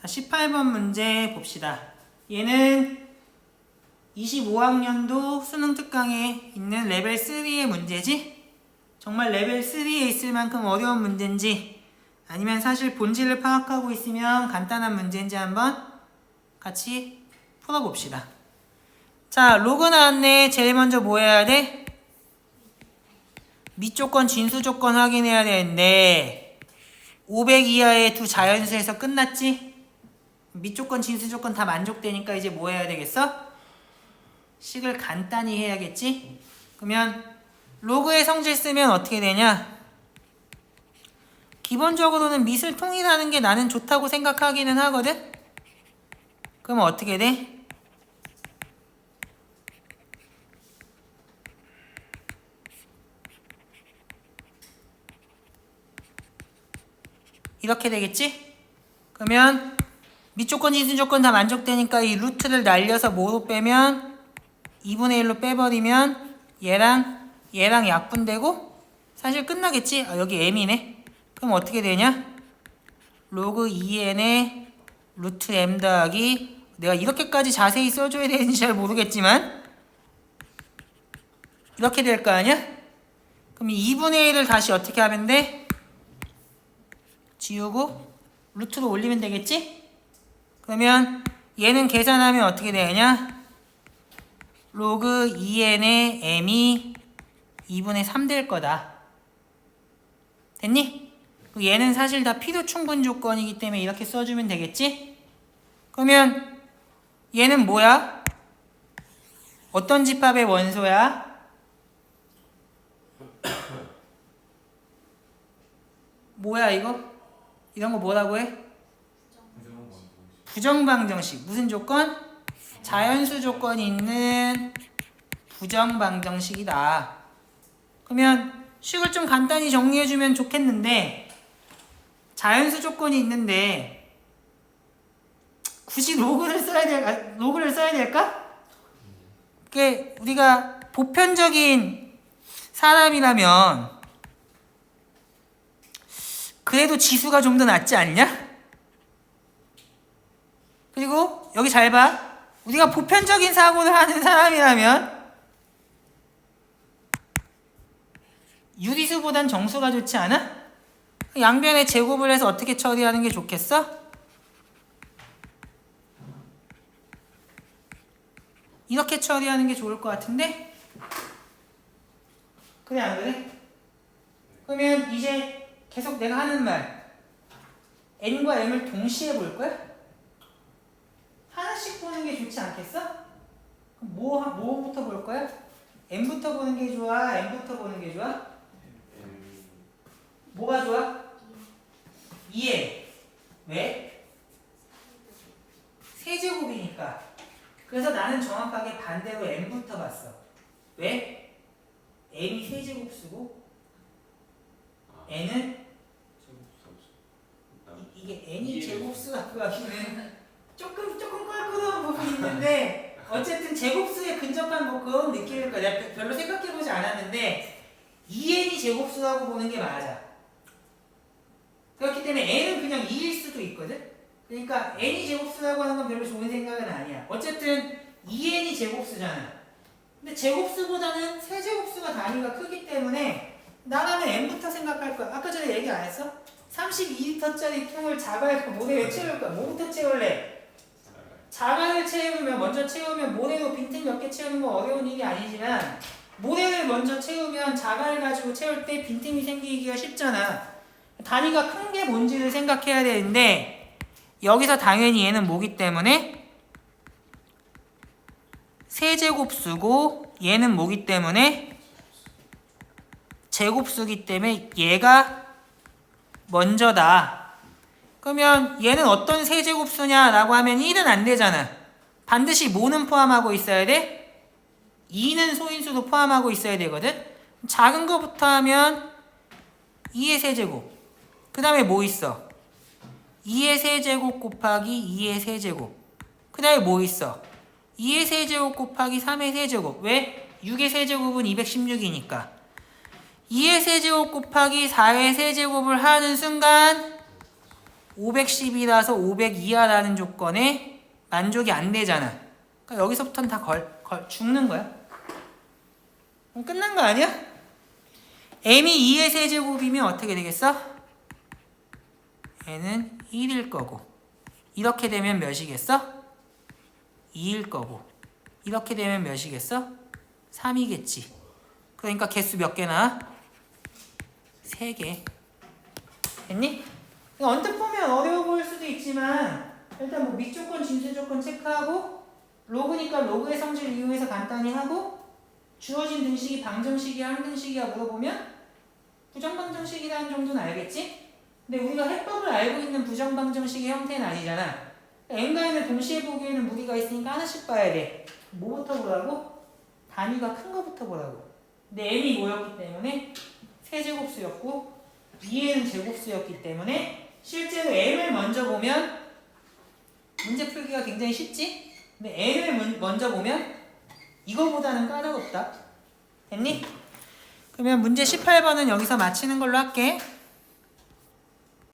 자, 18번 문제 봅시다. 얘는 25학년도 수능 특강에 있는 레벨 3의 문제지? 정말 레벨 3에 있을 만큼 어려운 문제인지 아니면 사실 본질을 파악하고 있으면 간단한 문제인지 한번 같이 풀어봅시다. 자, 로그 나왔네. 제일 먼저 뭐 해야 돼? 밑조건, 진수조건 확인해야 되는데 500 이하의 두 자연수에서 끝났지? 밑조건, 진수조건 다 만족되니까 이제 뭐 해야 되겠어? 식을 간단히 해야겠지? 그러면 로그의 성질 쓰면 어떻게 되냐? 기본적으로는 밑을 통일하는 게 나는 좋다고 생각하기는 하거든? 그럼 어떻게 돼? 이렇게 되겠지? 그러면 밑조건, 진수조건 다 만족되니까 이 루트를 날려서 뭐로 빼면 2분의 1로 빼버리면 얘랑 얘랑 약분되고 사실 끝나겠지? 아, 여기 m이네. 그럼 어떻게 되냐? 로그 2n의 루트 m 더하기 내가 이렇게까지 자세히 써줘야 되는지 잘 모르겠지만 이렇게 될 거 아니야? 그럼 2분의 1을 다시 어떻게 하면 돼? 지우고 루트로 올리면 되겠지? 그러면 얘는 계산하면 어떻게 되냐? 로그 2n의 m이 2분의 3 될 거다. 됐니? 그 얘는 사실 다 필요 충분 조건이기 때문에 이렇게 써주면 되겠지? 그러면 얘는 뭐야? 어떤 집합의 원소야? 뭐야 이거? 이런 거 뭐라고 해? 부정방정식 무슨 조건? 자연수 조건이 있는 부정방정식이다. 그러면 식을 좀 간단히 정리해주면 좋겠는데 자연수 조건이 있는데 굳이 로그를 써야 될 아, 로그를 써야 될까? 그게 우리가 보편적인 사람이라면 그래도 지수가 좀 더 낫지 않냐? 그리고 여기 잘 봐. 우리가 보편적인 사고를 하는 사람이라면 유리수보단 정수가 좋지 않아? 양변에 제곱을 해서 어떻게 처리하는 게 좋겠어? 이렇게 처리하는 게 좋을 것 같은데? 그래 안 그래? 그러면 이제 계속 내가 하는 말 n과 m을 동시에 볼 거야? 보는 게 좋지 않겠어? 그럼 뭐, 뭐부터 볼 거야? m부터 보는 게 좋아? m부터 보는 게 좋아? 뭐가 좋아? 2에 왜? 세제곱이니까 그래서 나는 정확하게 반대로 m부터 봤어 왜? m이 세제곱 쓰고 n은 이, 이게 n이 제곱수라고 하기는 조금 부분이 있는데 어쨌든 제곱수에 근접한 뭐 그런 느낌일 거야 별로 생각해보지 않았는데 2n이 제곱수라고 보는 게 맞아 그렇기 때문에 n은 그냥 2일 수도 있거든. 그러니까 n이 제곱수라고 하는 건 별로 좋은 생각은 아니야. 어쨌든 2n이 제곱수잖아. 근데 제곱수보다는 세제곱수가 단위가 크기 때문에 나라면 n부터 생각할 거야. 아까 전에 얘기 안 했어? 32리터짜리 통을 자갈고 모래에 채울 거야. 뭐부터 채울래? 자갈을 채우면 먼저 채우면 모래로 빈틈 몇 개 채우는 건 어려운 일이 아니지만 모래를 먼저 채우면 자갈을 가지고 채울 때 빈틈이 생기기가 쉽잖아. 단위가 큰 게 뭔지를 생각해야 되는데 여기서 당연히 얘는 뭐기 때문에 세제곱수고 얘는 뭐기 때문에 제곱수기 때문에 얘가 먼저다. 그러면 얘는 어떤 세제곱수냐라고 하면 1은 안 되잖아. 반드시 뭐는 포함하고 있어야 돼? 2는 소인수도 포함하고 있어야 되거든. 작은 거부터 하면 2의 세제곱. 그 다음에 뭐 있어? 2의 세제곱 곱하기 2의 세제곱. 그 다음에 뭐 있어? 2의 세제곱 곱하기 3의 세제곱. 왜? 6의 세제곱은 216이니까. 2의 세제곱 곱하기 4의 세제곱을 하는 순간 510이라서 500 이하라는 조건에 만족이 안 되잖아. 그러니까 여기서부터는 다 걸, 걸, 죽는 거야. 그럼 끝난 거 아니야? m이 2의 세제곱이면 어떻게 되겠어? n은 1일 거고 이렇게 되면 몇이겠어? 2일 거고 이렇게 되면 몇이겠어? 3이겠지. 그러니까 개수 몇 개나? 3개. 됐니? 언뜻 보면 어려워 보일 수도 있지만 일단 뭐 밑조건, 진수조건 체크하고 로그니까 로그의 성질 이용해서 간단히 하고 주어진 등식이 방정식이야 항등식이야 물어보면 부정방정식이라는 정도는 알겠지? 근데 우리가 해법을 알고 있는 부정방정식의 형태는 아니잖아. n과 n을 동시에 보기에는 무리가 있으니까 하나씩 봐야 돼. 뭐부터 보라고? 단위가 큰 거부터 보라고. 근데 n이 뭐였기 때문에 세제곱수였고 2n은 제곱수였기 때문에 실제로 n을 먼저 보면 문제 풀기가 굉장히 쉽지? 근데 문- 먼저 보면 이거보다는 까다롭다. 됐니? 그러면 문제 18번은 여기서 마치는 걸로 할게.